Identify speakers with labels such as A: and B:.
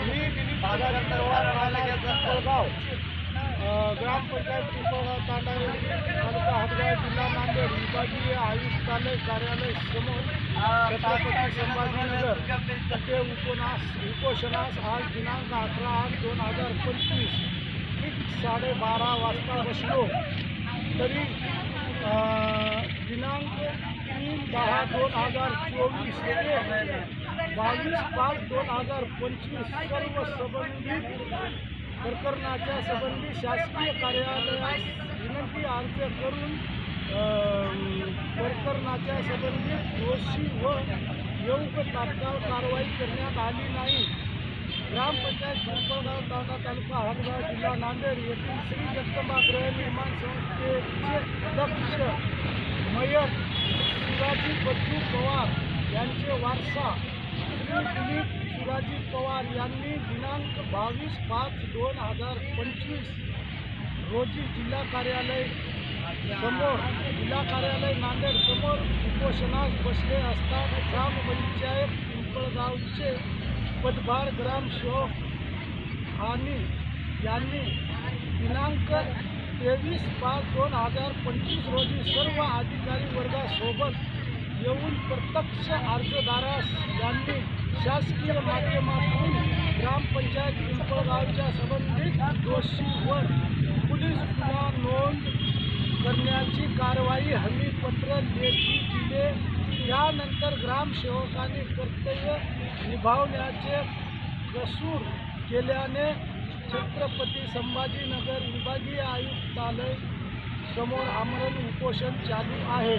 A: मी दिलीप सुधाकर पवार राहणार ग्रामपंचायत पिंपळगाव तांडावेली तालुका हदगाव जिल्हा नांदेड विभागीय आयुक्तालय कार्यालय समोर छत्रपती संभाजीनगर ते उपनास उपोषणास आज दिनांक अकरा आठ दोन हजार पंचवीस ठीक साडेबारा वाजता बसलो. तरी दिनांक तीन दहा दोन हजार चोवीस बावीस पाच दोन हजार पंचवीस सर्व संबंधित प्रकरणाच्या संबंधी शासकीय कार्यालयास विनंती अर्ज करून प्रकरणाच्या संबंधित दोषी व योग्य तात्काळ कारवाई करण्यात आली नाही. ग्रामपंचायत पिंपळगाव तांडा तालुका हरगाव जिल्हा नांदेड येथील श्री जगदंबा गृहनिर्माण संस्थेचे अध्यक्ष मयत शिवाजी बच्चू पवार यांचे वारसा दिलीप शिवाजी पवार यांनी दिनांक बावीस पाच दोन हजार पंचवीस रोजी जिल्हा कार्यालय समोर जिल्हा कार्यालय नांदेड समोर उपोषणास बसले असता ग्रामपंचायत पिंपळगावचे पदभार ग्रामसेवक आणि यांनी दिनांक तेवीस पाच दोन हजार पंचवीस रोजी सर्व अधिकारी वर्गासोबत येऊन प्रत्यक्ष अर्जदारास यांनी शासकीय माध्यमातून ग्रामपंचायत पिंपळगावच्या संबंधित दोषीवर पोलीस गुन्हा नोंद करण्याची कारवाई हमीपत्र लेखी दिले. त्यानंतर ग्रामसेवकांनी कर्तव्य निभावण्याचे कसूर केल्याने छत्रपती संभाजीनगर विभागीय आयुक्तालय समोर आमरण उपोषण चालू आहे.